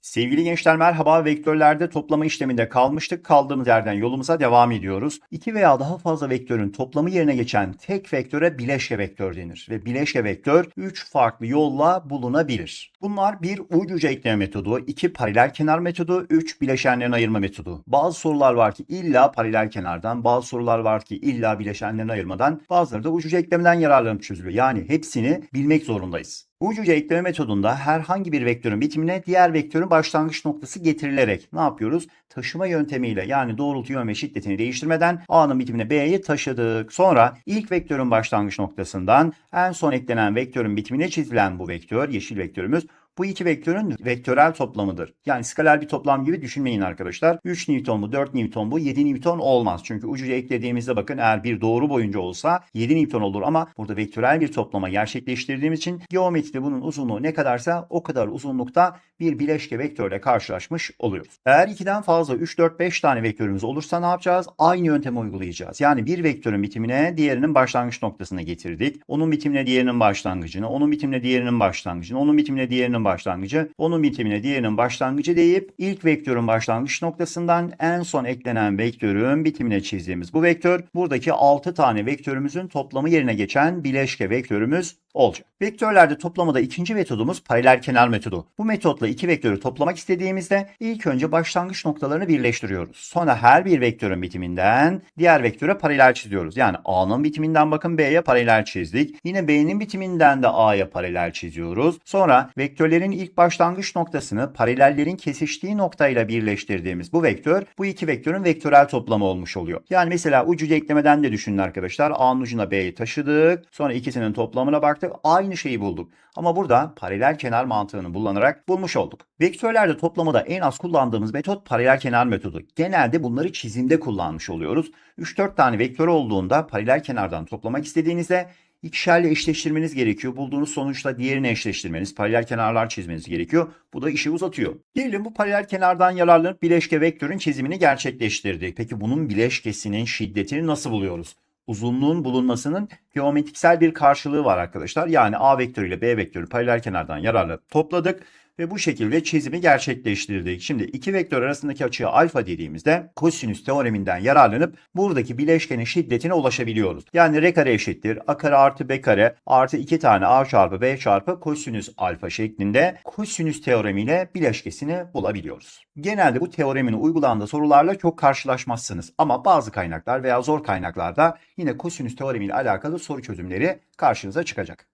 Sevgili gençler merhaba. Vektörlerde toplama işleminde kalmıştık. Kaldığımız yerden yolumuza devam ediyoruz. İki veya daha fazla vektörün toplamı yerine geçen tek vektöre bileşke vektör denir. Ve bileşke vektör 3 farklı yolla bulunabilir. Bunlar bir uç uca ekleme metodu, iki paralel kenar metodu, üç bileşenlerin ayırma metodu. Bazı sorular var ki illa paralel kenardan, bazı sorular var ki illa bileşenlerin ayırmadan, bazıları da uç uca eklemeden yararlanıp çözülüyor. Yani hepsini bilmek zorundayız. Uç uca ekleme metodunda herhangi bir vektörün bitimine diğer vektörün başlangıç noktası getirilerek ne yapıyoruz? Taşıma yöntemiyle yani doğrultu yön ve şiddetini değiştirmeden A'nın bitimine B'yi taşıdık. Sonra ilk vektörün başlangıç noktasından en son eklenen vektörün bitimine çizilen bu vektör, yeşil vektörümüz bu iki vektörün vektörel toplamıdır. Yani skaler bir toplam gibi düşünmeyin arkadaşlar. 3 Newton bu, 4 Newton bu, 7 Newton olmaz. Çünkü ucuya eklediğimizde bakın eğer bir doğru boyunca olsa 7 Newton olur ama burada vektörel bir toplama gerçekleştirdiğimiz için geometride bunun uzunluğu ne kadarsa o kadar uzunlukta bir bileşke vektörle karşılaşmış oluyoruz. Eğer 2'den fazla 3, 4, 5 tane vektörümüz olursa ne yapacağız? Aynı yöntemi uygulayacağız. Yani bir vektörün bitimine diğerinin başlangıç noktasına getirdik. Onun bitimine diğerinin başlangıcını, onun bitimine diğerinin başlangıcını, onun bitimine diğerinin başlangıcı, onun bitimine diğerinin başlangıcı deyip ilk vektörün başlangıç noktasından en son eklenen vektörün bitimine çizdiğimiz bu vektör buradaki 6 tane vektörümüzün toplamı yerine geçen bileşke vektörümüz olacak. Vektörlerde toplamada ikinci metodumuz paralel kenar metodu. Bu metotla iki vektörü toplamak istediğimizde ilk önce başlangıç noktalarını birleştiriyoruz. Sonra her bir vektörün bitiminden diğer vektöre paralel çiziyoruz. Yani A'nın bitiminden bakın B'ye paralel çizdik. Yine B'nin bitiminden de A'ya paralel çiziyoruz. Sonra vektörlerin ilk başlangıç noktasını paralellerin kesiştiği noktayla birleştirdiğimiz bu vektör bu iki vektörün vektörel toplamı olmuş oluyor. Yani mesela ucu eklemeden de düşünün arkadaşlar. A'nın ucuna B'yi taşıdık. Sonra ikisinin toplamına baktık. Aynı şeyi bulduk. Ama burada paralel kenar mantığını kullanarak bulmuş olduk. Vektörlerde toplamada en az kullandığımız metot paralel kenar metodu. Genelde bunları çizimde kullanmış oluyoruz. 3-4 tane vektör olduğunda paralel kenardan toplamak istediğinizde ikişerle eşleştirmeniz gerekiyor. Bulduğunuz sonuçla diğerini eşleştirmeniz, paralel kenarlar çizmeniz gerekiyor. Bu da işi uzatıyor. Diyelim bu paralel kenardan yararlanıp bileşke vektörün çizimini gerçekleştirdik. Peki bunun bileşkesinin şiddetini nasıl buluyoruz? Uzunluğun bulunmasının geometriksel bir karşılığı var arkadaşlar. Yani A vektörü ile B vektörü paralel kenardan yararlanıp topladık ve bu şekilde çizimi gerçekleştirdik. Şimdi iki vektör arasındaki açıya alfa dediğimizde kosinüs teoreminden yararlanıp buradaki bileşkenin şiddetine ulaşabiliyoruz. Yani r kare eşittir a kare artı b kare artı 2 tane a çarpı b çarpı kosinüs alfa şeklinde kosinüs teoremiyle bileşkesini bulabiliyoruz. Genelde bu teoremin uygulandığı sorularla çok karşılaşmazsınız ama bazı kaynaklar veya zor kaynaklarda yine kosinüs teoremiyle alakalı soru çözümleri karşınıza çıkacak.